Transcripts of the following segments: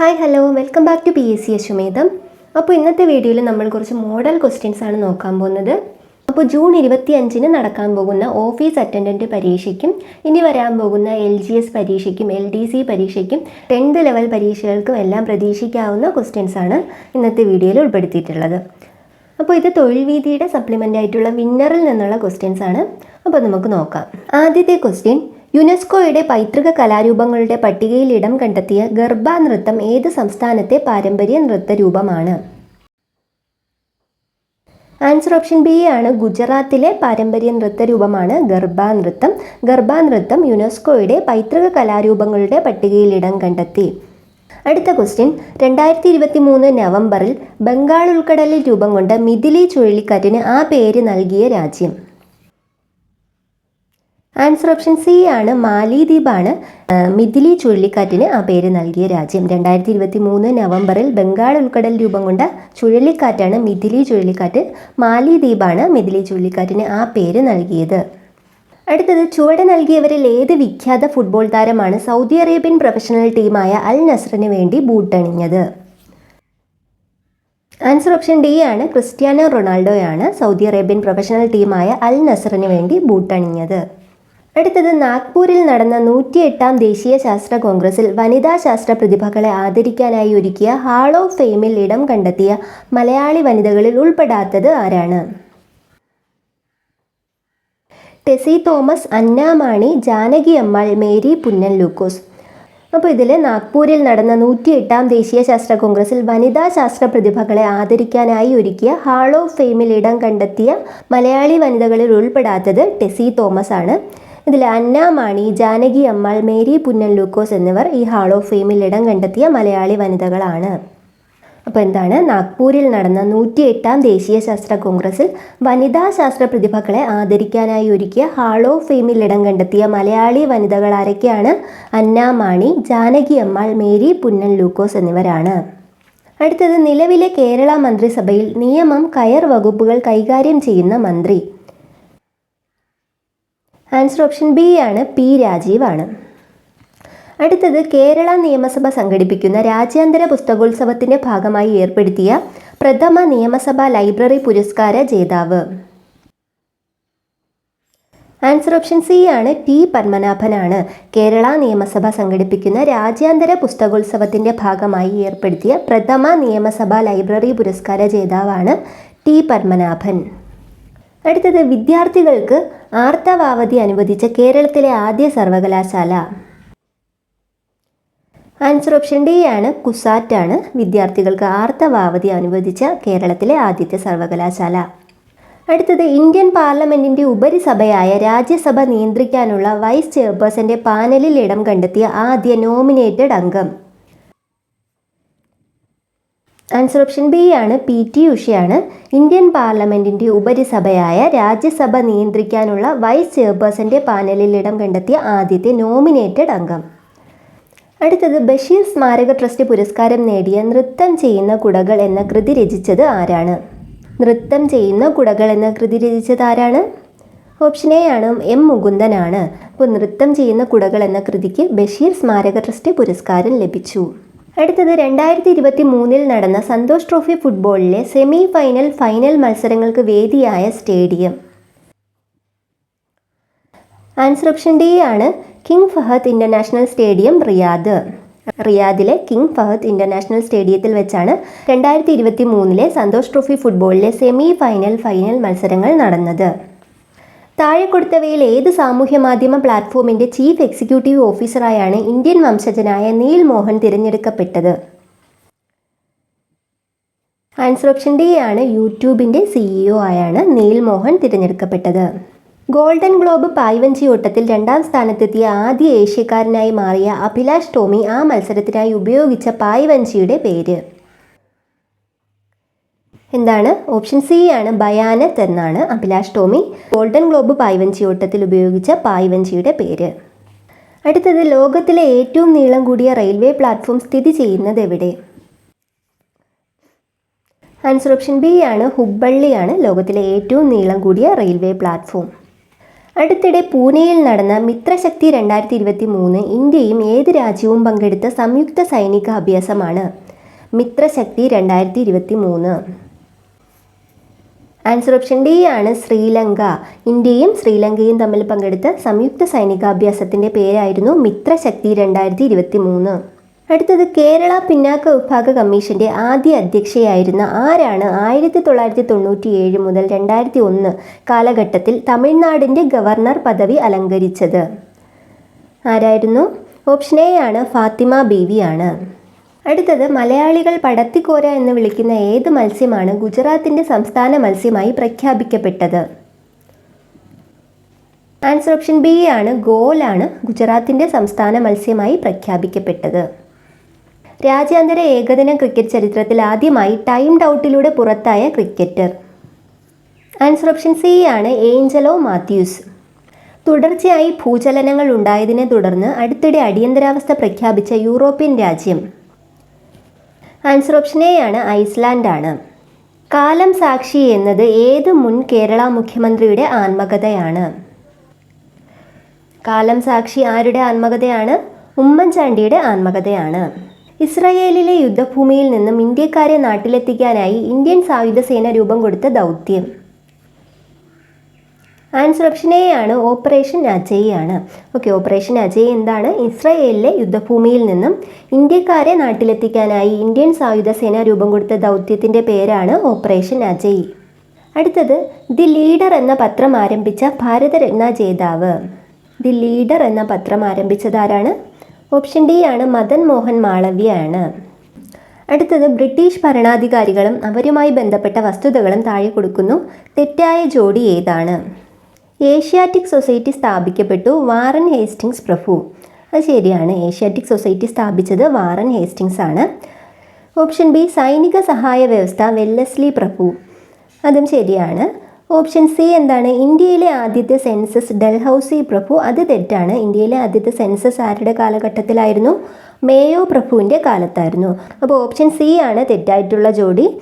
Hi hello welcome back to P S C Ashwamedham അപ്പോൾ ഇന്നത്തെ വീഡിയോയിൽ നമ്മൾ കുറച്ച് മോഡൽ ക്വസ്റ്റ്യൻസ് ആണ് നോക്കാൻ പോകുന്നത്. അപ്പോൾ ജൂൺ ഇരുപത്തി അഞ്ചിന് നടക്കാൻ പോകുന്ന ഓഫീസ് അറ്റൻഡന്റ് പരീക്ഷയ്ക്കും ഇനി വരാൻ പോകുന്ന എൽ ജി എസ് പരീക്ഷയ്ക്കും എൽ ഡി സി പരീക്ഷയ്ക്കും ടെൻത്ത് ലെവൽ പരീക്ഷകൾക്കും എല്ലാം പ്രതീക്ഷിക്കാവുന്ന ക്വസ്റ്റ്യൻസ് ആണ് ഇന്നത്തെ വീഡിയോയിൽ ഉൾപ്പെടുത്തിയിട്ടുള്ളത്. അപ്പോൾ ഇത് തൊഴിൽ വീതിയുടെ സപ്ലിമെന്റ് ആയിട്ടുള്ള വിന്നറിൽ നിന്നുള്ള ക്വസ്റ്റ്യൻസ് ആണ്. അപ്പോൾ നമുക്ക് നോക്കാം. ആദ്യത്തെ ക്വസ്റ്റ്യൻ യുനെസ്കോയുടെ പൈതൃക കലാരൂപങ്ങളുടെ പട്ടികയിൽ ഇടം കണ്ടെത്തിയ ഗർഭ നൃത്തം ഏത് സംസ്ഥാനത്തെ പാരമ്പര്യ നൃത്തരൂപമാണ്? ആൻസർ ഓപ്ഷൻ ബി ആണ് ഗുജറാത്തിലെ പാരമ്പര്യ നൃത്തരൂപമാണ് ഗർഭ നൃത്തം ഗർഭ നൃത്തം യുനെസ്കോയുടെ പൈതൃക കലാരൂപങ്ങളുടെ പട്ടികയിൽ ഇടം കണ്ടെത്തി. അടുത്ത ക്വസ്റ്റ്യൻ. രണ്ടായിരത്തി ഇരുപത്തി മൂന്ന് നവംബറിൽ ബംഗാൾ ഉൾക്കടലിൽ രൂപം കൊണ്ട മിഥിലി ചുഴലിക്കാറ്റിന് ആ പേര് നൽകിയ രാജ്യം. ആൻസർ ഓപ്ഷൻ സി ആണ് മാലിദ്വീപാണ്. മിഥിലി ചുഴലിക്കാറ്റിന് ആ പേര് നൽകിയ രാജ്യം. രണ്ടായിരത്തി ഇരുപത്തി മൂന്ന് നവംബറിൽ ബംഗാൾ ഉൾക്കടൽ രൂപം കൊണ്ട ചുഴലിക്കാറ്റാണ് മിഥിലി ചുഴലിക്കാറ്റ്. മാലിദ്വീപാണ് മിഥിലി ചുഴലിക്കാറ്റിന് ആ പേര് നൽകിയത്. അടുത്തത് ചുവടെ നൽകിയവരിൽ ഏത് വിഖ്യാത ഫുട്ബോൾ താരമാണ് സൗദി അറേബ്യൻ പ്രൊഫഷണൽ ടീമായ അൽ നസ്റിന് വേണ്ടി ബൂട്ടണിഞ്ഞത്? ആൻസർ ഓപ്ഷൻ ഡി ആണ് ക്രിസ്ത്യാനോ റൊണാൾഡോയാണ് സൗദി അറേബ്യൻ പ്രൊഫഷണൽ ടീമായ അൽ നസറിന് വേണ്ടി ബൂട്ടണിഞ്ഞത്. അടുത്തത് നാഗ്പൂരിൽ നടന്ന നൂറ്റിയെട്ടാം ദേശീയ ശാസ്ത്ര കോൺഗ്രസിൽ വനിതാ ശാസ്ത്ര പ്രതിഭകളെ ആദരിക്കാനായി ഒരുക്കിയ ഹാൾ ഓഫ് ഫെയിമിൽ ഇടം കണ്ടെത്തിയ മലയാളി വനിതകളിൽ ഉൾപ്പെടാത്തത് ആരാണ്? ടെസി തോമസ് അന്നാമാണി ജാനകി അമ്മാൾ മേരി പുന്നൻ ലൂക്കോസ്. അപ്പോൾ ഇതിൽ നാഗ്പൂരിൽ നടന്ന നൂറ്റിയെട്ടാം ദേശീയ ശാസ്ത്ര കോൺഗ്രസിൽ വനിതാ ശാസ്ത്ര പ്രതിഭകളെ ആദരിക്കാനായി ഒരുക്കിയ ഹാൾ ഓഫ് ഫെയിമിൽ ഇടം കണ്ടെത്തിയ മലയാളി വനിതകളിൽ ഉൾപ്പെടാത്തത് ടെസി തോമസ് ആണ് ഇതിൽ അന്നാമാണി ജാനകി അമ്മാൾ മേരി പുന്നൻ ലൂക്കോസ് എന്നിവർ ഈ ഹാൾ ഓഫ് ഫെയിമിൽ ഇടം കണ്ടെത്തിയ മലയാളി വനിതകളാണ്. അപ്പോൾ എന്താണ്? നാഗ്പൂരിൽ നടന്ന നൂറ്റി എട്ടാം ദേശീയ ശാസ്ത്ര കോൺഗ്രസിൽ വനിതാ ശാസ്ത്ര പ്രതിഭകളെ ആദരിക്കാനായി ഒരുക്കിയ ഹാൾ ഓഫ് ഫെയിമിൽ ഇടം കണ്ടെത്തിയ മലയാളി വനിതകൾ ആരൊക്കെയാണ്? അന്ന മാണി ജാനകി അമ്മാൾ മേരി പുന്നൻ ലൂക്കോസ് എന്നിവരാണ്. അടുത്തത് നിലവിലെ കേരള മന്ത്രിസഭയിൽ നിയമം കയർ വകുപ്പുകൾ കൈകാര്യം ചെയ്യുന്ന മന്ത്രി. ആൻസർ ഓപ്ഷൻ ബി ആണ് പി രാജീവാണ് അടുത്തത് കേരള നിയമസഭ സംഘടിപ്പിക്കുന്ന രാജ്യാന്തര പുസ്തകോത്സവത്തിന്റെ ഭാഗമായി ഏർപ്പെടുത്തിയ പ്രഥമ നിയമസഭാ ലൈബ്രറി പുരസ്കാര ജേതാവ്. ആൻസർ ഓപ്ഷൻ സി ആണ് ടി പത്മനാഭനാണ് കേരള നിയമസഭ സംഘടിപ്പിക്കുന്ന രാജ്യാന്തര പുസ്തകോത്സവത്തിന്റെ ഭാഗമായി ഏർപ്പെടുത്തിയ പ്രഥമ നിയമസഭാ ലൈബ്രറി പുരസ്കാര ജേതാവാണ് ടി പത്മനാഭൻ. അടുത്തത് വിദ്യാർത്ഥികൾക്ക് ആർത്തവാവധി അനുവദിച്ച കേരളത്തിലെ ആദ്യ സർവകലാശാല. ആൻസർ ഓപ്ഷൻ ഡി ആണ്. കുസാറ്റ് ആണ്. വിദ്യാർത്ഥികൾക്ക് ആർത്തവാവധി അനുവദിച്ച കേരളത്തിലെ ആദ്യത്തെ സർവകലാശാല. അടുത്തത് ഇന്ത്യൻ പാർലമെന്റിന്റെ ഉപരിസഭയായ രാജ്യസഭ നിയന്ത്രിക്കാനുള്ള വൈസ് ചെയർപേഴ്സന്റെ പാനലിൽ ഇടം കണ്ടെത്തിയ ആദ്യ നോമിനേറ്റഡ് അംഗം. ആൻസർ ഓപ്ഷൻ ബി ആണ് പി ടി ഉഷയാണ് ഇന്ത്യൻ പാർലമെന്റിന്റെ ഉപരിസഭയായ രാജ്യസഭ നിയന്ത്രിക്കാനുള്ള വൈസ് ചെയർപേഴ്സന്റെ പാനലിൽ ഇടം കണ്ടെത്തിയ ആദ്യത്തെ നോമിനേറ്റഡ് അംഗം. അടുത്തത് ബഷീർ സ്മാരക ട്രസ്റ്റ് പുരസ്കാരം നേടിയ നൃത്തം ചെയ്യുന്ന കുടകൾ എന്ന കൃതി രചിച്ചത് ആരാണ്? നൃത്തം ചെയ്യുന്ന കുടകൾ എന്ന കൃതി രചിച്ചത് ആരാണ്? ഓപ്ഷൻ എ ആണ് എം മുകുന്ദനാണ് അപ്പോൾ നൃത്തം ചെയ്യുന്ന കുടകൾ എന്ന കൃതിക്ക് ബഷീർ സ്മാരക ട്രസ്റ്റ് പുരസ്കാരം ലഭിച്ചു. അടുത്തത് രണ്ടായിരത്തി ഇരുപത്തി മൂന്നിൽ നടന്ന സന്തോഷ് ട്രോഫി ഫുട്ബോളിലെ സെമി ഫൈനൽ ഫൈനൽ മത്സരങ്ങൾക്ക് വേദിയായ സ്റ്റേഡിയം. ആൻസർ ഓപ്ഷൻ ഡി ആണ് King Fahad international stadium Riyadh. റിയാദിലെ കിങ് ഫഹദ് ഇന്റർനാഷണൽ സ്റ്റേഡിയത്തിൽ വെച്ചാണ് രണ്ടായിരത്തി ഇരുപത്തി മൂന്നിലെ സന്തോഷ് ട്രോഫി ഫുട്ബോളിലെ സെമി ഫൈനൽ ഫൈനൽ മത്സരങ്ങൾ നടന്നത്. താഴെ കൊടുത്തവയിൽ ഏത് സാമൂഹ്യ മാധ്യമ പ്ലാറ്റ്ഫോമിന്റെ ചീഫ് എക്സിക്യൂട്ടീവ് ഓഫീസറായാണ് ഇന്ത്യൻ വംശജനായ നീൽ മോഹൻ തിരഞ്ഞെടുക്കപ്പെട്ടത്. ആൻസർ ഓപ്ഷൻ ഡി ആണ് യൂട്യൂബിന്റെ സിഇഒ ആയാണ് നീൽ മോഹൻ തിരഞ്ഞെടുക്കപ്പെട്ടത്. ഗോൾഡൻ ഗ്ലോബ് പായ്വഞ്ചി ഓട്ടത്തിൽ രണ്ടാം സ്ഥാനത്തെത്തിയ ആദ്യ ഏഷ്യക്കാരനായി മാറിയ അഭിലാഷ് ടോമി ആ മത്സരത്തിനായി ഉപയോഗിച്ച പായ്വഞ്ചിയുടെ പേര്. എന്താണ്? ഓപ്ഷൻ സി ആണ് ബയാനത്ത് എന്നാണ് അഭിലാഷ് ടോമി ഗോൾഡൻ ഗ്ലോബ് പായ്വഞ്ചി ഓട്ടത്തിൽ ഉപയോഗിച്ച പായ്വഞ്ചിയുടെ പേര്. അടുത്തത് ലോകത്തിലെ ഏറ്റവും നീളം കൂടിയ റെയിൽവേ പ്ലാറ്റ്ഫോം സ്ഥിതി ചെയ്യുന്നത് എവിടെ? ആൻസർ ഓപ്ഷൻ ബി ആണ് ഹുബ്ബള്ളിയാണ്. ലോകത്തിലെ ഏറ്റവും നീളം കൂടിയ റെയിൽവേ പ്ലാറ്റ്ഫോം. അടുത്തിടെ പൂനെയിൽ നടന്ന മിത്രശക്തി രണ്ടായിരത്തി ഇരുപത്തി മൂന്ന് ഇന്ത്യയും ഏത് രാജ്യവും പങ്കെടുത്ത സംയുക്ത സൈനിക അഭ്യാസമാണ് മിത്രശക്തി രണ്ടായിരത്തി ഇരുപത്തി മൂന്ന് ആൻസർ ഓപ്ഷൻ ഡി ആണ് ശ്രീലങ്ക. ഇന്ത്യയും ശ്രീലങ്കയും തമ്മിൽ പങ്കെടുത്ത സംയുക്ത സൈനികാഭ്യാസത്തിന്റെ പേരായിരുന്നു മിത്രശക്തി രണ്ടായിരത്തി ഇരുപത്തി മൂന്ന് അടുത്തത് കേരള പിന്നാക്ക വിഭാഗ കമ്മീഷന്റെ ആദ്യ അധ്യക്ഷയായിരുന്ന ആരാണ് ആയിരത്തി തൊള്ളായിരത്തി തൊണ്ണൂറ്റി ഏഴ് മുതൽ രണ്ടായിരത്തി ഒന്ന് കാലഘട്ടത്തിൽ തമിഴ്നാടിന്റെ ഗവർണർ പദവി അലങ്കരിച്ചത്? ആരായിരുന്നു? ഓപ്ഷൻ എ ആണ് ഫാത്തിമ ബീവിയാണ് അടുത്തത് മലയാളികൾ പടത്തിക്കോര എന്ന് വിളിക്കുന്ന ഏത് മത്സ്യമാണ് ഗുജറാത്തിന്റെ സംസ്ഥാന മത്സ്യമായി പ്രഖ്യാപിക്കപ്പെട്ടത്? ആൻസർ ഓപ്ഷൻ ബി ആണ് ഗോലാണ് ഗുജറാത്തിന്റെ സംസ്ഥാന മത്സ്യമായി പ്രഖ്യാപിക്കപ്പെട്ടത്. രാജ്യാന്തര ഏകദിന ക്രിക്കറ്റ് ചരിത്രത്തിൽ ആദ്യമായി ടൈം ഔട്ടിലൂടെ പുറത്തായ ക്രിക്കറ്റർ. ആൻസർ ഓപ്ഷൻ സി ആണ് ഏഞ്ചലോ മാത്യൂസ്. തുടർച്ചയായി ഭൂചലനങ്ങൾ ഉണ്ടായതിനെ തുടർന്ന് അടുത്തിടെ അടിയന്തരാവസ്ഥ പ്രഖ്യാപിച്ച യൂറോപ്യൻ രാജ്യം. ആൻസർ ഓപ്ഷൻ എ ആണ് ഐസ്ലാൻഡ് ആണ് കാലം സാക്ഷി എന്നത് ഏത് മുൻ കേരള മുഖ്യമന്ത്രിയുടെ ആത്മകഥയാണ്? കാലം സാക്ഷി ആരുടെ ആത്മകഥയാണ്? ഉമ്മൻചാണ്ടിയുടെ ആത്മകഥയാണ്. ഇസ്രയേലിലെ യുദ്ധഭൂമിയിൽ നിന്നും ഇന്ത്യക്കാരെ നാട്ടിലെത്തിക്കാനായി ഇന്ത്യൻ സായുധ സേന രൂപം കൊടുത്ത ദൗത്യം. ആൻസർ ഓപ്ഷൻ എ ആണ്. ഓപ്പറേഷൻ അജയ് ആണ്. ഓക്കെ ഓപ്പറേഷൻ അജയ് എന്താണ്? ഇസ്രയേലിലെ യുദ്ധഭൂമിയിൽ നിന്നും ഇന്ത്യക്കാരെ നാട്ടിലെത്തിക്കാനായി ഇന്ത്യൻ സായുധ സേന രൂപം കൊടുത്ത ദൗത്യത്തിന്റെ പേരാണ് ഓപ്പറേഷൻ അജയ്. അടുത്തത് ദി ലീഡർ എന്ന പത്രം ആരംഭിച്ച ഭാരതരത്ന ജേതാവ്. ദി ലീഡർ എന്ന പത്രം ആരംഭിച്ചത് ആരാണ്? ഓപ്ഷൻ ഡി ആണ് മദൻ മോഹൻ മാളവ്യ ആണ്. അടുത്തത് ബ്രിട്ടീഷ് ഭരണാധികാരികളും അവരുമായി ബന്ധപ്പെട്ട വസ്തുതകളും താഴെ കൊടുക്കുന്നു. തെറ്റായ ജോഡി ഏതാണ്? ഏഷ്യാറ്റിക് സൊസൈറ്റി സ്ഥാപിക്കപ്പെട്ടു വാറൻ ഹേസ്റ്റിങ്സ് പ്രഭു. അത് ശരിയാണ്. ഏഷ്യാറ്റിക് സൊസൈറ്റി സ്ഥാപിച്ചത് വാറൻ ഹേസ്റ്റിങ്സ് ആണ്. ഓപ്ഷൻ ബി സൈനിക സഹായ വ്യവസ്ഥ വെല്ലസ്ലി പ്രഭു. അതും ശരിയാണ്. ഓപ്ഷൻ സി എന്താണ്? ഇന്ത്യയിലെ ആദ്യത്തെ സെൻസസ് ഡൽഹൌസി പ്രഭു. അത് തെറ്റാണ്. ഇന്ത്യയിലെ ആദ്യത്തെ സെൻസസ് ആരുടെ കാലഘട്ടത്തിലായിരുന്നു? മേയോ പ്രഭുവിന്റെ കാലത്തായിരുന്നു. അപ്പോൾ ഓപ്ഷൻ സി ആണ് തെറ്റായിട്ടുള്ള ജോഡി.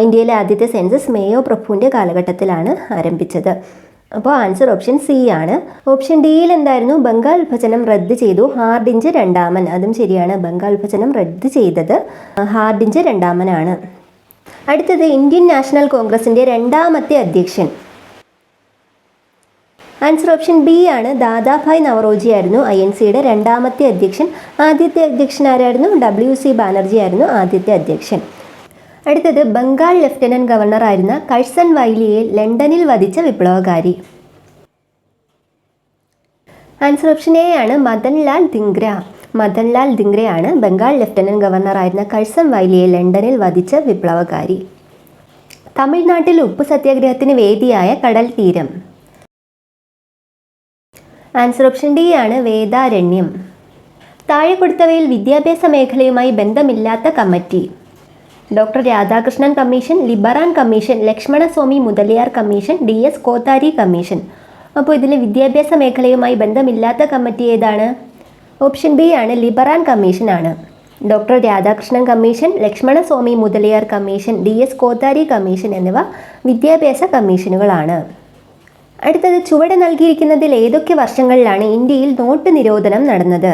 ഇന്ത്യയിലെ ആദ്യത്തെ സെൻസസ് മേയോ പ്രഭുവിന്റെ കാലഘട്ടത്തിലാണ് ആരംഭിച്ചത്. അപ്പോൾ ആൻസർ ഓപ്ഷൻ സി ആണ്. ഓപ്ഷൻ ഡിയിൽ എന്തായിരുന്നു? ബംഗാൾ വിഭജനം റദ്ദ് ചെയ്തു. ഹാർഡിഞ്ച് രണ്ടാമൻ. അതും ശരിയാണ്. ബംഗാൾ വിഭജനം റദ്ദ് ചെയ്തത്. ഹാർഡിഞ്ച് രണ്ടാമനാണ്. അടുത്തത് ഇന്ത്യൻ നാഷണൽ കോൺഗ്രസിന്റെ രണ്ടാമത്തെ അധ്യക്ഷൻ. ആൻസർ ഓപ്ഷൻ ബി ആണ്. ദാദാഭായ് നവറോജി ആയിരുന്നു ഐ എൻ സിയുടെ രണ്ടാമത്തെ അധ്യക്ഷൻ. ആദ്യത്തെ അധ്യക്ഷൻ ആരായിരുന്നു? ഡബ്ല്യു സി ബാനർജി ആയിരുന്നു ആദ്യത്തെ അധ്യക്ഷൻ. അടുത്തത് ബംഗാൾ ലെഫ്റ്റനന്റ് ഗവർണർ ആയിരുന്ന കഴ്സൺ വൈലിയെ ലണ്ടനിൽ വധിച്ച വിപ്ലവകാരി. ആൻസർ ഓപ്ഷൻ എ ആണ് മദൻലാൽ ദിങ്ര മദൻലാൽ ദിങ്രയാണ് ബംഗാൾ ലെഫ്റ്റനന്റ് ഗവർണർ ആയിരുന്ന കഴ്സൺ വൈലിയെ ലണ്ടനിൽ വധിച്ച വിപ്ലവകാരി. തമിഴ്നാട്ടിൽ ഉപ്പ് സത്യാഗ്രഹത്തിന് വേദിയായ കടൽ തീരം. ആൻസർ ഓപ്ഷൻ ഡി ആണ് വേദാരണ്യം. താഴെ കൊടുത്തവയിൽ വിദ്യാഭ്യാസ മേഖലയുമായി ബന്ധമില്ലാത്ത committee. Doctor Radhakrishnan commission Liberhan commission Lakshmanaswami Mudaliar commission D S Kothari commission. അപ്പോൾ ഇതിൽ വിദ്യാഭ്യാസ മേഖലയുമായി ബന്ധമില്ലാത്ത കമ്മിറ്റി ഏതാണ്? ഓപ്ഷൻ ബി ആണ് ലിബറാൻ കമ്മീഷൻ ആണ്. Doctor Radhakrishnan commission Lakshmanaswami Mudaliar commission D S Kothari commission എന്നിവ വിദ്യാഭ്യാസ കമ്മീഷനുകളാണ്. അടുത്തത് ചുവടെ നൽകിയിരിക്കുന്നതിൽ ഏതൊക്കെ വർഷങ്ങളിലാണ് ഇന്ത്യയിൽ നോട്ട് നിരോധനം നടന്നത്?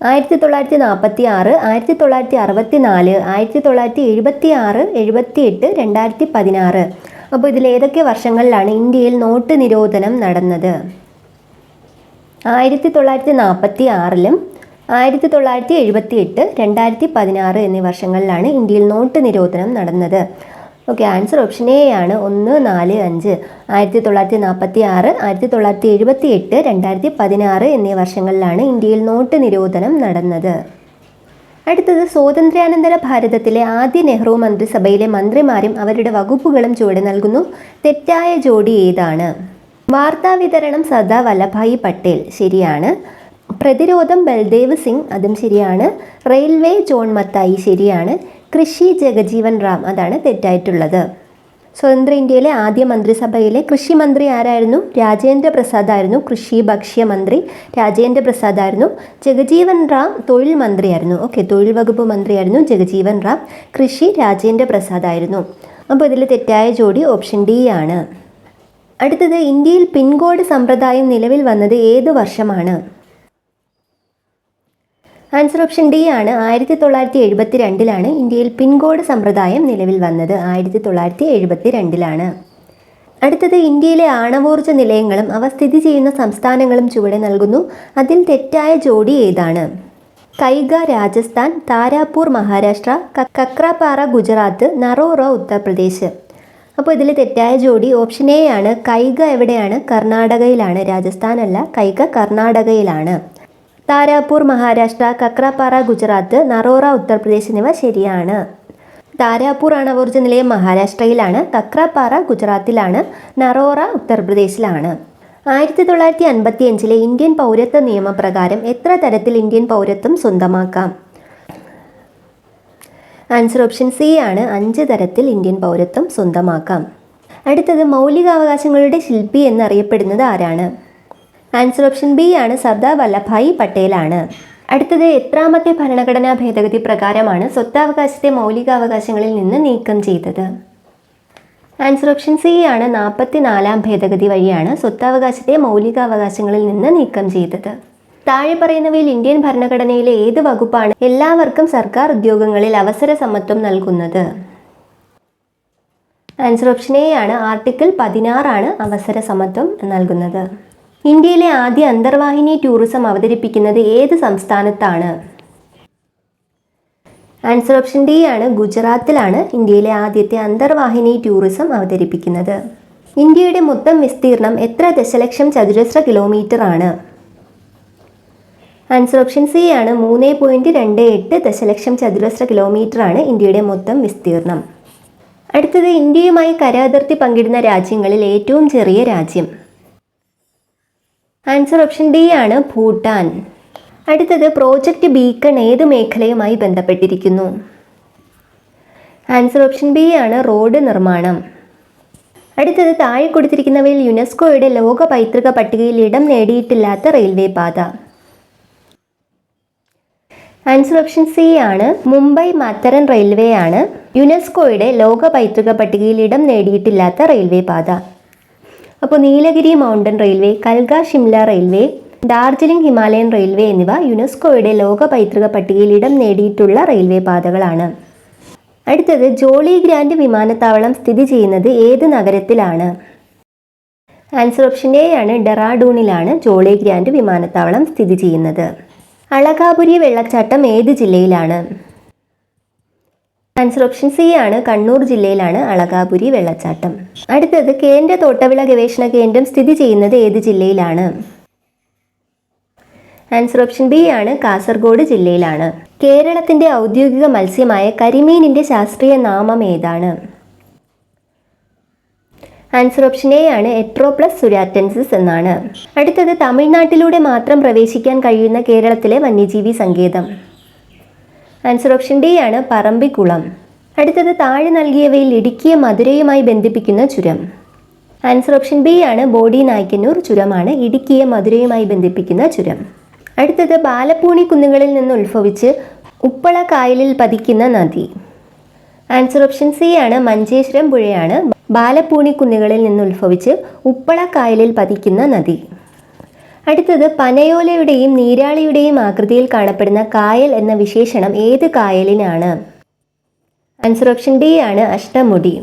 ആയിരത്തി തൊള്ളായിരത്തി നാൽപ്പത്തി ആറ് ആയിരത്തി തൊള്ളായിരത്തി അറുപത്തി നാല് ആയിരത്തി തൊള്ളായിരത്തി എഴുപത്തി ആറ് എഴുപത്തി എട്ട് രണ്ടായിരത്തി പതിനാറ് അപ്പോൾ ഇതിൽ ഏതൊക്കെ വർഷങ്ങളിലാണ് ഇന്ത്യയിൽ നോട്ട് നിരോധനം നടന്നത്? ആയിരത്തി തൊള്ളായിരത്തി നാൽപ്പത്തി ആറിലും ആയിരത്തി തൊള്ളായിരത്തി എഴുപത്തി എട്ട് രണ്ടായിരത്തി പതിനാറ് എന്നീ വർഷങ്ങളിലാണ് ഇന്ത്യയിൽ നോട്ട് നിരോധനം നടന്നത്. ഓക്കെ ആൻസർ ഓപ്ഷൻ എ ആണ് ഒന്ന് നാല് അഞ്ച്. ആയിരത്തി തൊള്ളായിരത്തി നാൽപ്പത്തി ആറ് ആയിരത്തി തൊള്ളായിരത്തി എഴുപത്തി എട്ട് രണ്ടായിരത്തി പതിനാറ് എന്നീ വർഷങ്ങളിലാണ് ഇന്ത്യയിൽ നോട്ട് നിരോധനം നടന്നത്. അടുത്തത് സ്വാതന്ത്ര്യാനന്തര ഭാരതത്തിലെ ആദ്യ നെഹ്റു മന്ത്രിസഭയിലെ മന്ത്രിമാരും അവരുടെ വകുപ്പുകളും ചുവടെ നൽകുന്നു. തെറ്റായ ജോഡി ഏതാണ്? വാർത്താ വിതരണം സർദാർ വല്ലഭായി പട്ടേൽ. ശരിയാണ്. പ്രതിരോധം ബൽദേവ് സിംഗ് അതും ശരിയാണ്. റെയിൽവേ ജോൺ മത്തായി ശരിയാണ്. കൃഷി ജഗജീവൻ റാം അതാണ് തെറ്റായിട്ടുള്ളത്. സ്വതന്ത്ര ഇന്ത്യയിലെ ആദ്യ മന്ത്രിസഭയിലെ കൃഷി മന്ത്രി ആരായിരുന്നു? രാജേന്ദ്ര പ്രസാദ് ആയിരുന്നു. കൃഷി ഭക്ഷ്യ മന്ത്രി രാജേന്ദ്ര പ്രസാദ് ആയിരുന്നു. ജഗജീവൻ റാം തൊഴിൽ മന്ത്രിയായിരുന്നു ഓക്കെ തൊഴിൽ വകുപ്പ് മന്ത്രിയായിരുന്നു ജഗജീവൻ റാം. കൃഷി രാജേന്ദ്ര പ്രസാദ് ആയിരുന്നു. അപ്പോൾ ഇതിൽ തെറ്റായ ജോഡി ഓപ്ഷൻ ഡി ആണ്. അടുത്തത് ഇന്ത്യയിൽ പിൻകോഡ് സമ്പ്രദായം നിലവിൽ വന്നത് ഏത് വർഷമാണ്? ആൻസർ ഓപ്ഷൻ ഡി ആണ്. ആയിരത്തി തൊള്ളായിരത്തി എഴുപത്തി രണ്ടിലാണ് ഇന്ത്യയിൽ പിൻകോഡ് സമ്പ്രദായം നിലവിൽ വന്നത്. ആയിരത്തി തൊള്ളായിരത്തി എഴുപത്തി രണ്ടിലാണ് അടുത്തത് ഇന്ത്യയിലെ ആണവോർജ നിലയങ്ങളും അവ സ്ഥിതി ചെയ്യുന്ന സംസ്ഥാനങ്ങളും ചുവടെ നൽകുന്നു. അതിൽ തെറ്റായ ജോഡി ഏതാണ്? കൈഗ രാജസ്ഥാൻ താരാപൂർ മഹാരാഷ്ട്ര കക്രാപാറ ഗുജറാത്ത് നറോറ ഉത്തർപ്രദേശ്. അപ്പോൾ ഇതിൽ തെറ്റായ ജോഡി ഓപ്ഷൻ എ ആണ്. കൈഗ എവിടെയാണ്? കർണാടകയിലാണ്. രാജസ്ഥാനല്ല. കൈഗ കർണാടകയിലാണ്. താരാപൂർ മഹാരാഷ്ട്ര കക്രാപ്പാറ ഗുജറാത്ത് നറോറ ഉത്തർപ്രദേശ് എന്നിവ ശരിയാണ്. താരാപൂർ അണവോർജ നിലയം മഹാരാഷ്ട്രയിലാണ് കക്രാപ്പാറ ഗുജറാത്തിലാണ് നറോറ ഉത്തർപ്രദേശിലാണ്. ആയിരത്തി തൊള്ളായിരത്തി അൻപത്തി അഞ്ചിലെ ഇന്ത്യൻ പൗരത്വ നിയമപ്രകാരം എത്ര തരത്തിൽ ഇന്ത്യൻ പൗരത്വം സ്വന്തമാക്കാം? ആൻസർ ഓപ്ഷൻ സി ആണ് അഞ്ച് തരത്തിൽ ഇന്ത്യൻ പൗരത്വം സ്വന്തമാക്കാം. അടുത്തത് മൗലികാവകാശങ്ങളുടെ ശില്പി എന്നറിയപ്പെടുന്നത് ആരാണ്? ആൻസർ ഓപ്ഷൻ ബി ആണ് സർദാർ വല്ലഭായി പട്ടേലാണ്. അടുത്തത് എത്രാമത്തെ ഭരണഘടനാ ഭേദഗതി പ്രകാരമാണ് സ്വത്താവകാശത്തെ മൗലികാവകാശങ്ങളിൽ നിന്ന് നീക്കം ചെയ്തത്? ആൻസർ ഓപ്ഷൻ സി ആണ് നാൽപ്പത്തി നാലാം ഭേദഗതി വഴിയാണ് സ്വത്താവകാശത്തെ മൗലികാവകാശങ്ങളിൽ നിന്ന് നീക്കം ചെയ്തത്. താഴെ പറയുന്നവയിൽ ഇന്ത്യൻ ഭരണഘടനയിലെ ഏത് വകുപ്പാണ് എല്ലാവർക്കും സർക്കാർ ഉദ്യോഗങ്ങളിൽ അവസര സമത്വം നൽകുന്നത്? ആൻസർ ഓപ്ഷൻ എ ആണ് ആർട്ടിക്കിൾ പതിനാറാണ് അവസര സമത്വം നൽകുന്നത്. ഇന്ത്യയിലെ ആദ്യ അന്തർവാഹിനി ടൂറിസം അവതരിപ്പിക്കുന്നത് ഏത് സംസ്ഥാനത്താണ്? ആൻസർ ഓപ്ഷൻ ഡി ആണ്. ഗുജറാത്തിലാണ് ഇന്ത്യയിലെ ആദ്യത്തെ അന്തർവാഹിനി ടൂറിസം അവതരിപ്പിക്കുന്നത്. ഇന്ത്യയുടെ മൊത്തം വിസ്തീർണം എത്ര ദശലക്ഷം ചതുരശ്ര കിലോമീറ്റർ ആണ്? ആൻസർ ഓപ്ഷൻ സി ആണ്. മൂന്ന് പോയിന്റ് രണ്ട് എട്ട് ദശലക്ഷം ചതുരശ്ര കിലോമീറ്റർ ആണ് ഇന്ത്യയുടെ മൊത്തം വിസ്തീർണം. അടുത്തത് ഇന്ത്യയുമായി കരാതിർത്തി പങ്കിടുന്ന രാജ്യങ്ങളിൽ ഏറ്റവും ചെറിയ രാജ്യം. ആൻസർ ഓപ്ഷൻ ഡി ആണ് ഭൂട്ടാൻ. അടുത്തത് പ്രോജക്റ്റ് ബീക്കൺ ഏത് മേഖലയുമായി ബന്ധപ്പെട്ടിരിക്കുന്നു? ആൻസർ ഓപ്ഷൻ ബി ആണ് റോഡ് നിർമ്മാണം. അടുത്തത് താഴെ കൊടുത്തിരിക്കുന്നവയിൽ യുനെസ്കോയുടെ ലോക പൈതൃക പട്ടികയിൽ ഇടം നേടിയിട്ടില്ലാത്ത റെയിൽവേ പാത. ആൻസർ ഓപ്ഷൻ സി ആണ് മുംബൈ മാത്തറൻ റെയിൽവേ ആണ് യുനെസ്കോയുടെ ലോക പൈതൃക പട്ടികയിൽ ഇടം നേടിയിട്ടില്ലാത്ത റെയിൽവേ പാത. അപ്പോൾ നീലഗിരി മൗണ്ടൻ റെയിൽവേ കൽഗ Shimla railway Darjeeling Himalayan railway എന്നിവ യുനെസ്കോയുടെ ലോക പൈതൃക പട്ടികയിൽ ഇടം നേടിയിട്ടുള്ള റെയിൽവേ പാതകളാണ്. അടുത്തത് ജോളി ഗ്രാൻഡ് വിമാനത്താവളം സ്ഥിതി ചെയ്യുന്നത് ഏത് നഗരത്തിലാണ്? ആൻസർ ഓപ്ഷൻ എ ആണ് ഡെറാഡൂണിലാണ് ജോളി ഗ്രാൻഡ് വിമാനത്താവളം സ്ഥിതി ചെയ്യുന്നത്. അളകാപുരി വെള്ളച്ചാട്ടം ഏത് ജില്ലയിലാണ്? ആൻസർ ഓപ്ഷൻ സി ആണ് കണ്ണൂർ ജില്ലയിലാണ് അളകാപുരി വെള്ളച്ചാട്ടം. അടുത്തത് കേന്ദ്ര തോട്ടവിള ഗവേഷണ കേന്ദ്രം സ്ഥിതി ചെയ്യുന്നത് ഏത് ജില്ലയിലാണ്? ആൻസർ ഓപ്ഷൻ ബി ആണ് കാസർഗോഡ് ജില്ലയിലാണ്. കേരളത്തിന്റെ ഔദ്യോഗിക മത്സ്യമായ കരിമീനിന്റെ ശാസ്ത്രീയ നാമം ഏതാണ്? ആൻസർ ഓപ്ഷൻ എ ആണ് എട്രോപ്ലസ് സുരാറ്റൻസിസ് എന്നാണ്. അടുത്തത് തമിഴ്നാട്ടിലൂടെ മാത്രം പ്രവേശിക്കാൻ കഴിയുന്ന കേരളത്തിലെ വന്യജീവി സങ്കേതം. ആൻസർ ഓപ്ഷൻ ഡി ആണ് പറമ്പിക്കുളം. അടുത്തത് താഴെ നൽകിയവയിൽ ഇടുക്കിയെ മധുരയുമായി ബന്ധിപ്പിക്കുന്ന ചുരം. ആൻസർ ഓപ്ഷൻ ബി ആണ് ബോഡി നായ്ക്കന്നൂർ ചുരമാണ് ഇടുക്കിയെ മധുരയുമായി ബന്ധിപ്പിക്കുന്ന ചുരം. അടുത്തത് ബാലപ്പൂണി കുന്നുകളിൽ നിന്ന് ഉത്ഭവിച്ച് ഉപ്പള കായലിൽ പതിക്കുന്ന നദി. ആൻസർ ഓപ്ഷൻ സി ആണ് മഞ്ചേശ്വരം പുഴയാണ് ബാലപ്പൂണി കുന്നുകളിൽ നിന്ന് ഉത്ഭവിച്ച് ഉപ്പള കായലിൽ പതിക്കുന്ന നദി. അടുത്തത് പനയോലയുടെയും നീരാളിയുടെയും ആകൃതിയിൽ കാണപ്പെടുന്ന കായൽ എന്ന വിശേഷണം ഏത് കായലിനാണ്? ആൻസർ ഓപ്ഷൻ ഡി ആണ് അഷ്ടമുടി.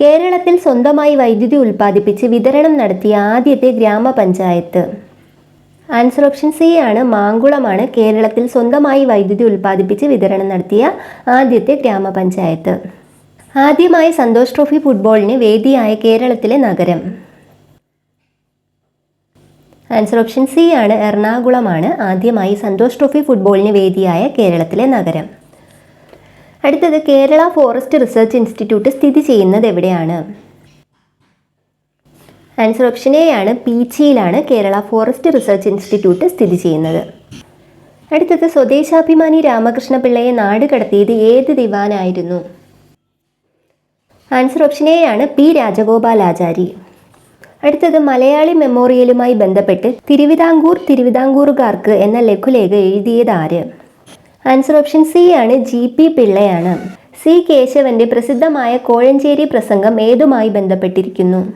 കേരളത്തിൽ സ്വന്തമായി വൈദ്യുതി ഉൽപ്പാദിപ്പിച്ച് വിതരണം നടത്തിയ ആദ്യത്തെ ഗ്രാമപഞ്ചായത്ത്. ആൻസർ ഓപ്ഷൻ സി ആണ് മാങ്കുളമാണ് കേരളത്തിൽ സ്വന്തമായി വൈദ്യുതി ഉൽപ്പാദിപ്പിച്ച് വിതരണം നടത്തിയ ആദ്യത്തെ ഗ്രാമപഞ്ചായത്ത്. ആദ്യമായി സന്തോഷ് ട്രോഫി ഫുട്ബോളിന് വേദിയായ കേരളത്തിലെ നഗരം. ആൻസർ ഓപ്ഷൻ സി ആണ് എറണാകുളമാണ്. ആദ്യമായി സന്തോഷ് ട്രോഫി ഫുട്ബോളിന് വേദിയായ കേരളത്തിലെ നഗരം. അടുത്തത് കേരള ഫോറസ്റ്റ് റിസർച്ച് ഇൻസ്റ്റിറ്റ്യൂട്ട് സ്ഥിതി ചെയ്യുന്നത് എവിടെയാണ്? ആൻസർ ഓപ്ഷൻ എ ആണ് പീച്ചിയിലാണ് കേരള ഫോറസ്റ്റ് റിസർച്ച് ഇൻസ്റ്റിറ്റ്യൂട്ട് സ്ഥിതി ചെയ്യുന്നത്. അടുത്തത് സ്വദേശാഭിമാനി രാമകൃഷ്ണ പിള്ളയെ നാട് കടത്തിയത് ഏത് ദിവാനായിരുന്നു? ആൻസർ ഓപ്ഷൻ എ ആണ് പി രാജഗോപാലാചാരി അടുത്തത് മലയാളി മെമ്മോറിയലുമായി ബന്ധപ്പെട്ട് തിരുവിതാംകൂർ തിരുവിതാംകൂറുകാർക്ക് എന്ന ലഘുലേഖ എഴുതിയത് ആര്? ആൻസർ ഓപ്ഷൻ സി ആണ് ജി പി പിള്ളയാണ്. സി കേശവന്റെ പ്രസിദ്ധമായ കോഴഞ്ചേരി പ്രസംഗം ഏതുമായി ബന്ധപ്പെട്ടിരിക്കുന്നു?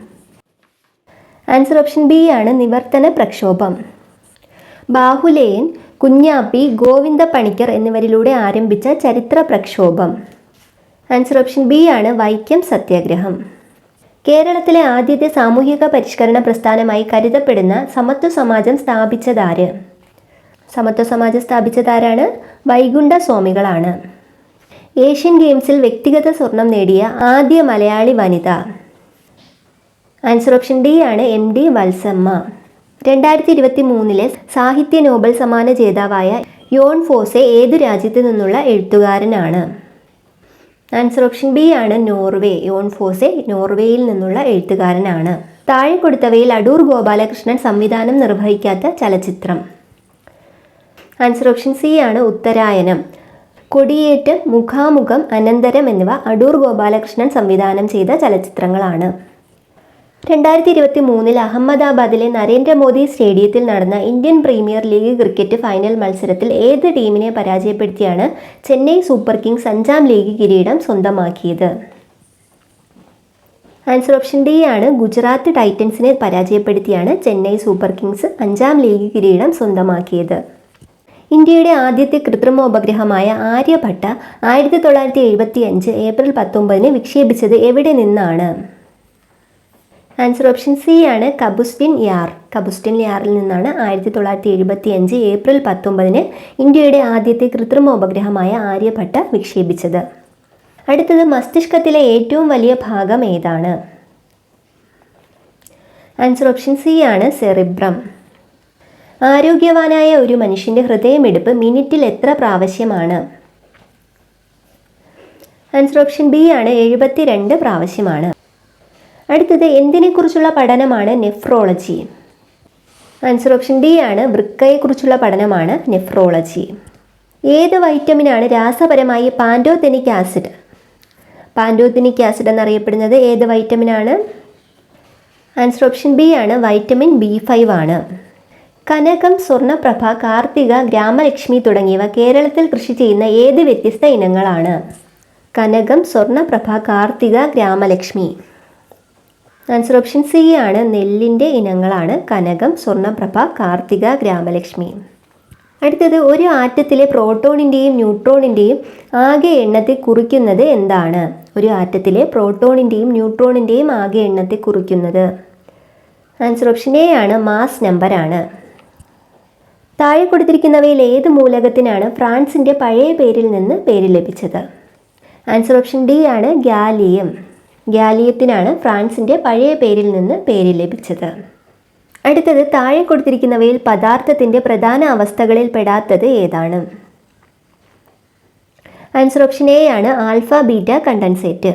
ആൻസർ ഓപ്ഷൻ ബി ആണ് നിവർത്തന പ്രക്ഷോഭം. ബാഹുലേയൻ കുഞ്ഞാപ്പി ഗോവിന്ദ പണിക്കർ എന്നിവരിലൂടെ ആരംഭിച്ച ചരിത്ര പ്രക്ഷോഭം. ആൻസർ ഓപ്ഷൻ ബി ആണ് വൈക്കം സത്യാഗ്രഹം. കേരളത്തിലെ ആദ്യത്തെ സാമൂഹിക പരിഷ്കരണ പ്രസ്ഥാനമായി കരുതപ്പെടുന്ന സമത്വ സമാജം സ്ഥാപിച്ചതാര്? സമത്വ സമാജം സ്ഥാപിച്ചതാരാണ്? വൈകുണ്ഠ സ്വാമികളാണ്. ഏഷ്യൻ ഗെയിംസിൽ വ്യക്തിഗത സ്വർണം നേടിയ ആദ്യ മലയാളി വനിത. ആൻസർ ഓപ്ഷൻ ഡി ആണ് എം ഡി വത്സമ്മ. രണ്ടായിരത്തി ഇരുപത്തി മൂന്നിലെ സാഹിത്യ നോബൽ സമ്മാന ജേതാവായ യോൺ ഫോസെ ഏതു രാജ്യത്തു നിന്നുള്ള എഴുത്തുകാരനാണ്? ആൻസർ ഓപ്ഷൻ ബി ആണ് നോർവേ. യോൺ ഫോസെ നോർവേയിൽ നിന്നുള്ള എഴുത്തുകാരനാണ്. താഴെ കൊടുത്തവയിൽ അടൂർ ഗോപാലകൃഷ്ണൻ സംവിധാനം നിർവഹിക്കാത്ത ചലച്ചിത്രം. ആൻസർ ഓപ്ഷൻ സി ആണ് ഉത്തരായനം. കൊടിയേറ്റ് മുഖാമുഖം അനന്തരം എന്നിവ അടൂർ ഗോപാലകൃഷ്ണൻ സംവിധാനം ചെയ്ത ചലച്ചിത്രങ്ങളാണ്. രണ്ടായിരത്തി ഇരുപത്തി മൂന്നിൽ അഹമ്മദാബാദിലെ നരേന്ദ്രമോദി സ്റ്റേഡിയത്തിൽ നടന്ന Indian premier league cricket final മത്സരത്തിൽ ഏത് ടീമിനെ പരാജയപ്പെടുത്തിയാണ് ചെന്നൈ സൂപ്പർ കിങ്സ് അഞ്ചാം ലീഗ് കിരീടം സ്വന്തമാക്കിയത്? ആൻസർ ഓപ്ഷൻ ഡി ആണ്. ഗുജറാത്ത് ടൈറ്റൻസിനെ പരാജയപ്പെടുത്തിയാണ് ചെന്നൈ സൂപ്പർ കിങ്സ് അഞ്ചാം ലീഗ് കിരീടം സ്വന്തമാക്കിയത്. ഇന്ത്യയുടെ ആദ്യത്തെ കൃത്രിമോപഗ്രഹമായ ആര്യഭട്ട ആയിരത്തി തൊള്ളായിരത്തി എഴുപത്തി അഞ്ച് ഏപ്രിൽ പത്തൊമ്പതിന് വിക്ഷേപിച്ചത് എവിടെ നിന്നാണ്? ആൻസർ ഓപ്ഷൻ സി ആണ് കബുസ്റ്റിൻ യാർ. കബുസ്റ്റിൻ യാറിൽ നിന്നാണ് ആയിരത്തി തൊള്ളായിരത്തി എഴുപത്തി അഞ്ച് ഏപ്രിൽ പത്തൊമ്പതിന് ഇന്ത്യയുടെ ആദ്യത്തെ കൃത്രിമോപഗ്രഹമായ ആര്യഭട്ട വിക്ഷേപിച്ചത്. അടുത്തത് മസ്തിഷ്കത്തിലെ ഏറ്റവും വലിയ ഭാഗം ഏതാണ്? ആൻസർ ഓപ്ഷൻ സി ആണ് സെറിബ്രം. ആരോഗ്യവാനായ ഒരു മനുഷ്യന്റെ ഹൃദയമിടിപ്പ് മിനിറ്റിൽ എത്ര പ്രാവശ്യമാണ്? ആൻസർ ഓപ്ഷൻ ബി ആണ് എഴുപത്തിരണ്ട് പ്രാവശ്യമാണ്. അടുത്തത് എന്തിനെക്കുറിച്ചുള്ള പഠനമാണ് നെഫ്രോളജി? ആൻസർ ഓപ്ഷൻ ഡി ആണ്. വൃക്കയെക്കുറിച്ചുള്ള പഠനമാണ് നെഫ്രോളജി. ഏത് വൈറ്റമിനാണ് രാസപരമായി പാൻഡോതെനിക് ആസിഡ്? പാൻഡോതെനിക് ആസിഡ് എന്നറിയപ്പെടുന്നത് ഏത് വൈറ്റമിനാണ്? ആൻസർ ഓപ്ഷൻ ബി ആണ്. വൈറ്റമിൻ ബി ഫൈവ് ആണ്. കനകം സ്വർണപ്രഭ കാർത്തിക ഗ്രാമലക്ഷ്മി തുടങ്ങിയവ കേരളത്തിൽ കൃഷി ചെയ്യുന്ന ഏത് വ്യത്യസ്ത ഇനങ്ങളാണ്? കനകം സ്വർണപ്രഭ കാർത്തിക ഗ്രാമലക്ഷ്മി. ആൻസർ ഓപ്ഷൻ സി ആണ് നെല്ലിന്റെ ഇനങ്ങളാണ് കനകം സ്വർണപ്രഭ കാർത്തിക ഗ്രാമലക്ഷ്മി. അടുത്തത് ഒരു ആറ്റത്തിലെ പ്രോട്ടോണിന്റെയും ന്യൂട്രോണിന്റെയും ആകെ എണ്ണത്തെ കുറിക്കുന്നത് എന്താണ്? ഒരു ആറ്റത്തിലെ പ്രോട്ടോണിന്റെയും ന്യൂട്രോണിന്റെയും ആകെ എണ്ണത്തെ കുറിക്കുന്നത്. ആൻസർ ഓപ്ഷൻ എ ആണ് മാസ് നമ്പർ ആണ്. താഴെ കൊടുത്തിരിക്കുന്നവയിൽ ഏത് മൂലകത്തിനാണ് ഫ്രാൻസിന്റെ പഴയ പേരിൽ നിന്ന് പേര് ലഭിച്ചത്? ആൻസർ ഓപ്ഷൻ ഡി ആണ് ഗാലിയം. ഗാലിയത്തിനാണ് ഫ്രാൻസിന്റെ പഴയ പേരിൽ നിന്ന് പേര് ലഭിച്ചത്. അടുത്തത് താഴെ കൊടുത്തിരിക്കുന്നവയിൽ പദാർത്ഥത്തിന്റെ പ്രധാന അവസ്ഥകളിൽ പെടാത്തത് ഏതാണ്? ആൻസർ ഓപ്ഷൻ എ ആണ് ആൽഫ ബീറ്റ കണ്ടൻസേറ്റ്.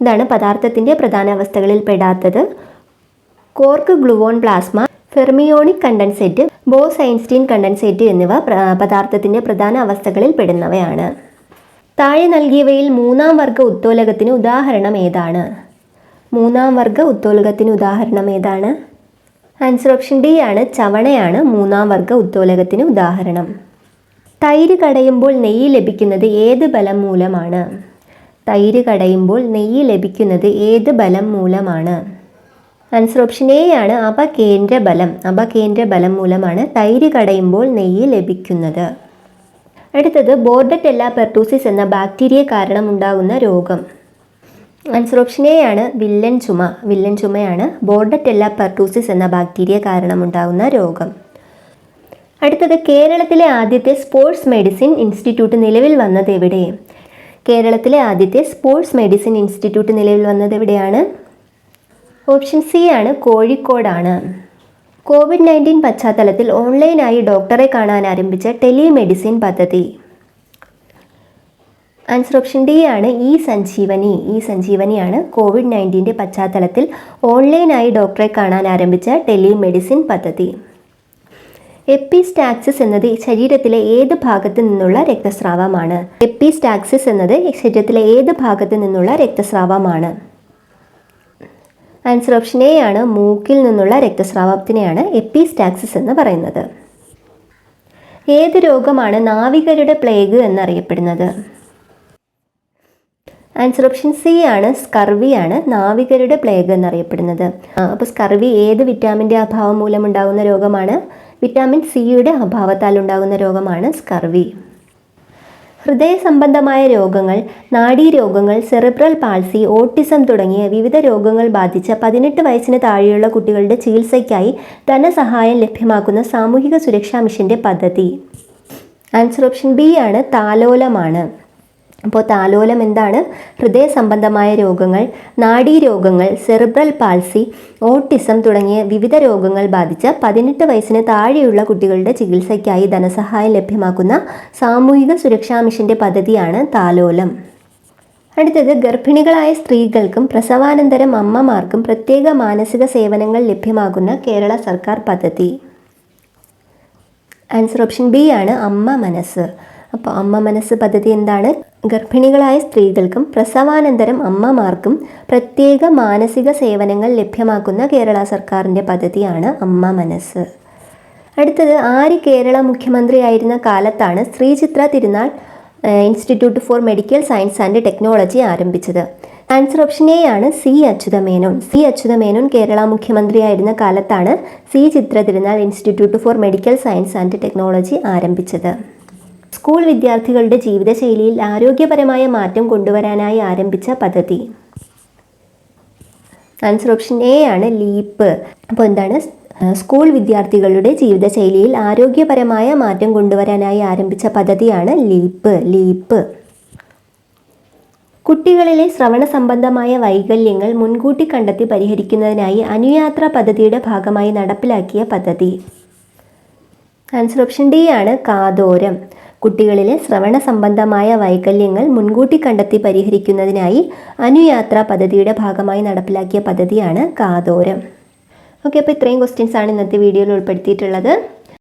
ഇതാണ് പദാർത്ഥത്തിന്റെ പ്രധാന അവസ്ഥകളിൽ പെടാത്തത്. Quark gluon plasma fermionic condensate Bose Einstein condensate എന്നിവ പദാർത്ഥത്തിന്റെ പ്രധാന അവസ്ഥകളിൽ പെടുന്നവയാണ്. താഴെ നൽകിയവയിൽ മൂന്നാം വർഗ ഉത്തോലകത്തിന് ഉദാഹരണം ഏതാണ്? മൂന്നാം വർഗ ഉത്തോലകത്തിന് ഉദാഹരണം ഏതാണ്? ആൻസർ ഓപ്ഷൻ ഡി ആണ് ചവണയാണ് മൂന്നാം വർഗ ഉത്തോലകത്തിന് ഉദാഹരണം. തൈര് കടയുമ്പോൾ നെയ്യ് ലഭിക്കുന്നത് ഏത് ബലം മൂലമാണ്? തൈര് കടയുമ്പോൾ നെയ്യ് ലഭിക്കുന്നത് ഏത് ബലം മൂലമാണ്? ആൻസർ ഓപ്ഷൻ എ ആണ് അപകേന്ദ്ര ബലം അപകേന്ദ്ര ബലം മൂലമാണ് തൈര് കടയുമ്പോൾ നെയ്യ് ലഭിക്കുന്നത്. അടുത്തത് ബോർഡറ്റെല്ല പെർട്ടൂസിസ് എന്ന ബാക്ടീരിയ കാരണം ഉണ്ടാകുന്ന രോഗം. ആൻസർ ഓപ്ഷൻ എ ആണ് വില്ലൻ ചുമ. വില്ലൻ ചുമയാണ് ബോർഡറ്റെല്ല പെർട്ടൂസിസ് എന്ന ബാക്ടീരിയ കാരണം ഉണ്ടാകുന്ന രോഗം. അടുത്തത് കേരളത്തിലെ ആദ്യത്തെ സ്പോർട്സ് മെഡിസിൻ ഇൻസ്റ്റിറ്റ്യൂട്ട് നിലവിൽ വന്നത് എവിടെ? കേരളത്തിലെ ആദ്യത്തെ സ്പോർട്സ് മെഡിസിൻ ഇൻസ്റ്റിറ്റ്യൂട്ട് നിലവിൽ വന്നത് എവിടെയാണ്? ഓപ്ഷൻ സി ആണ് കോഴിക്കോടാണ്. കോവിഡ് നയന്റീൻ പശ്ചാത്തലത്തിൽ ഓൺലൈനായി ഡോക്ടറെ കാണാൻ ആരംഭിച്ച ടെലിമെഡിസിൻ പദ്ധതി. ആൻസർ ഓപ്ഷൻ ഡി ആണ് ഇ സഞ്ജീവനി. ഇ സഞ്ജീവനിയാണ് കോവിഡ് നയന്റീന്റെ പശ്ചാത്തലത്തിൽ ഓൺലൈനായി ഡോക്ടറെ കാണാൻ ആരംഭിച്ച ടെലിമെഡിസിൻ പദ്ധതി. എപ്പിസ്റ്റാക്സിസ് എന്നത് ശരീരത്തിലെ ഏത് ഭാഗത്ത് നിന്നുള്ള രക്തസ്രാവമാണ്. എപ്പിസ്റ്റാക്സിസ് എന്നത് ശരീരത്തിലെ ഏത് ഭാഗത്ത് നിന്നുള്ള രക്തസ്രാവമാണ്. ആൻസർ ഓപ്ഷൻ എ ആണ്. മൂക്കിൽ നിന്നുള്ള രക്തസ്രാവത്തിനെയാണ് എപ്പിസ്റ്റാക്സിസ് എന്ന് പറയുന്നത്. ഏത് രോഗമാണ് നാവികരുടെ പ്ലേഗ് എന്നറിയപ്പെടുന്നത്? ആൻസർ ഓപ്ഷൻ സി ആണ്. സ്കർവി ആണ് നാവികരുടെ പ്ലേഗ് എന്നറിയപ്പെടുന്നത്. അപ്പോൾ സ്കർവി ഏത് വിറ്റാമിന്റെ അഭാവം മൂലമുണ്ടാകുന്ന രോഗമാണ്? വിറ്റാമിൻ സിയുടെ അഭാവത്താൽ ഉണ്ടാകുന്ന രോഗമാണ് സ്കർവി. ഹൃദയ സംബന്ധമായ രോഗങ്ങൾ നാഡീരോഗങ്ങൾ സെറിബ്രൽ പാൾസി ഓട്ടിസം തുടങ്ങിയ വിവിധ രോഗങ്ങൾ ബാധിച്ച പതിനെട്ട് വയസ്സിന് താഴെയുള്ള കുട്ടികളുടെ ചികിത്സയ്ക്കായി ധനസഹായം ലഭ്യമാക്കുന്ന സാമൂഹിക സുരക്ഷാ മിഷന്റെ പദ്ധതി. ആൻസർ ഓപ്ഷൻ ബി ആണ് താലോലമാണ്. അപ്പോൾ താലോലം എന്താണ്? ഹൃദയ സംബന്ധമായ രോഗങ്ങൾ നാഡീരോഗങ്ങൾ സെറിബ്രൽ പാൾസി ഓട്ടിസം തുടങ്ങിയ വിവിധ രോഗങ്ങൾ ബാധിച്ച പതിനെട്ട് വയസ്സിന് താഴെയുള്ള കുട്ടികളുടെ ചികിത്സയ്ക്കായി ധനസഹായം ലഭ്യമാക്കുന്ന സാമൂഹിക സുരക്ഷാ മിഷന്റെ പദ്ധതിയാണ് താലോലം. അടുത്തത് ഗർഭിണികളായ സ്ത്രീകൾക്കും പ്രസവാനന്തരം അമ്മമാർക്കും പ്രത്യേക മാനസിക സേവനങ്ങൾ ലഭ്യമാകുന്ന കേരള സർക്കാർ പദ്ധതി. ആൻസർ ഓപ്ഷൻ ബി ആണ് അമ്മ മനസ്സ്. അപ്പോൾ അമ്മ മനസ്സ് പദ്ധതി എന്താണ്? ഗർഭിണികളായ സ്ത്രീകൾക്കും പ്രസവാനന്തരം അമ്മമാർക്കും പ്രത്യേക മാനസിക സേവനങ്ങൾ ലഭ്യമാക്കുന്ന കേരള സർക്കാരിന്റെ പദ്ധതിയാണ് അമ്മ മനസ്സ്. അടുത്തത് ആര് കേരള മുഖ്യമന്ത്രിയായിരുന്ന കാലത്താണ് Sree Chitra Thirunal institute for medical science and technology ആരംഭിച്ചത്? ആൻസർ ഓപ്ഷൻ എ ആണ് സി അച്യുതമേനോൻ. സി അച്യുതമേനോൻ കേരള മുഖ്യമന്ത്രിയായിരുന്ന കാലത്താണ് C Chitra Thirunal institute for medical science and technology ആരംഭിച്ചത്. സ്കൂൾ വിദ്യാർത്ഥികളുടെ ജീവിതശൈലിയിൽ ആരോഗ്യപരമായ മാറ്റം കൊണ്ടുവരാനായി ആരംഭിച്ച പദ്ധതി. ആൻസർ ഓപ്ഷൻ എ ആണ് ലീപ്പ് അപ്പോൾ എന്താണ്? സ്കൂൾ വിദ്യാർത്ഥികളുടെ ജീവിതശൈലിയിൽ ആരോഗ്യപരമായ മാറ്റം കൊണ്ടുവരാനായി ആരംഭിച്ച പദ്ധതിയാണ് ലീപ്പ് ലീപ്പ് കുട്ടികളിലെ ശ്രവണ സംബന്ധമായ വൈകല്യങ്ങൾ മുൻകൂട്ടി കണ്ടെത്തി പരിഹരിക്കുന്നതിനായി അനുയാത്ര പദ്ധതിയുടെ ഭാഗമായി നടപ്പിലാക്കിയ പദ്ധതി. ആൻസർ ഓപ്ഷൻ ഡി ആണ് കാതോരം. കുട്ടികളിലെ ശ്രവണ സംബന്ധമായ വൈകല്യങ്ങൾ മുൻകൂട്ടി കണ്ടെത്തി പരിഹരിക്കുന്നതിനായി അനുയാത്ര പദ്ധതിയുടെ ഭാഗമായി നടപ്പിലാക്കിയ പദ്ധതിയാണ് കാതോരം. ഓക്കെ അപ്പോൾ ഇത്രയും ക്വസ്റ്റ്യൻസ് ആണ് ഇന്നത്തെ വീഡിയോയിൽ ഉൾപ്പെടുത്തിയിട്ടുള്ളത്.